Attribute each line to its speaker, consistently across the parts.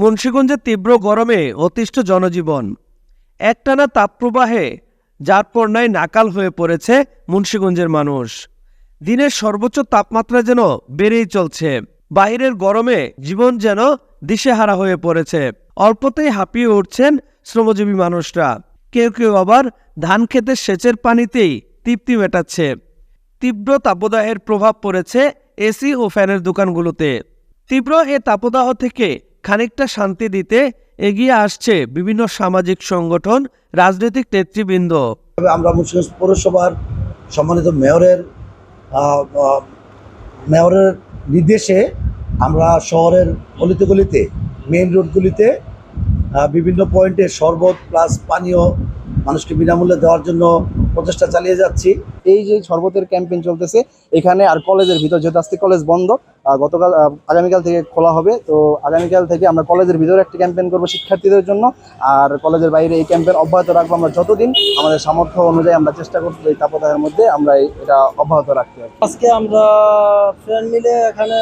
Speaker 1: মুন্সীগঞ্জের তীব্র গরমে অতিষ্ঠ জনজীবন। একটানা তাপপ্রবাহে, যার পণ্যায় নাকাল হয়ে পড়েছে মুন্সীগঞ্জের মানুষ। দিনের সর্বোচ্চ তাপমাত্রা যেন বেড়েই চলছে। বাইরের গরমে জীবন যেন দিশেহারা হয়ে পড়েছে। অল্পতেই হাঁপিয়ে উঠছেন শ্রমজীবী মানুষরা। কেউ কেউ আবার ধান খেতে সেচের পানিতেই তৃপ্তি মেটাচ্ছে। তীব্র তাপদাহের প্রভাব পড়েছে এসি ও ফ্যানের দোকানগুলোতে। তীব্র এ তাপদাহ থেকে খানিকটা শান্তি দিতে এগিয়ে আসছে বিভিন্ন সামাজিক সংগঠন, রাজনৈতিক নেতৃবৃন্দ।
Speaker 2: আমরা মুন্সিগঞ্জ পৌরসভার সম্মানিত মেয়রের মেয়রের নির্দেশে আমরা শহরের গলিতে গলিতে মেইন রোডগুলিতে বিভিন্ন পয়েন্টে শরবত প্লাস পানীয় মানুষকে বিনামূল্যে দেওয়ার জন্য প্রচেষ্টা চালিয়ে যাচ্ছি।
Speaker 3: এই যে শরবতের ক্যাম্পেইন চলতেছে এখানে আর কলেজের ভিতর যেহেতু আজকে কলেজ বন্ধ গতকাল আগামীকাল থেকে খোলা হবে। তো আগামীকাল থেকে আমরা কলেজের ভিতরে একটা ক্যাম্পেইন করব শিক্ষার্থীদের জন্য। আর কলেজের বাইরে এই ক্যাম্পেইন অব্যাহত রাখব আমরা যতদিন। আমাদের সামর্থ্য অনুযায়ী আমরা চেষ্টা করব এই তাপদাহের মধ্যে আমরা এটা অব্যাহত রাখতে
Speaker 4: আজকে আমরা ফ্রেন্ড মিলে এখানে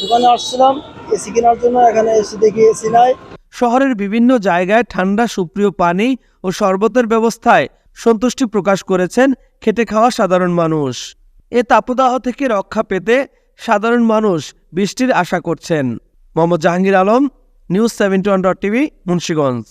Speaker 4: দোকানে আসছিলাম এসি কেনার জন্য এখানে এসি দেখি এসি নাই।
Speaker 1: শহরের বিভিন্ন জায়গায় ঠান্ডা সুপ্রিয় পানি ও শরবতের ব্যবস্থায় সন্তুষ্টি প্রকাশ করেছেন খেটে খাওয়া সাধারণ মানুষ। এ তাপদাহ থেকে রক্ষা পেতে সাধারণ মানুষ বৃষ্টির আশা করছেন। Mohammad Jahangir Alam, news seventy one dot TV, Munshiganj.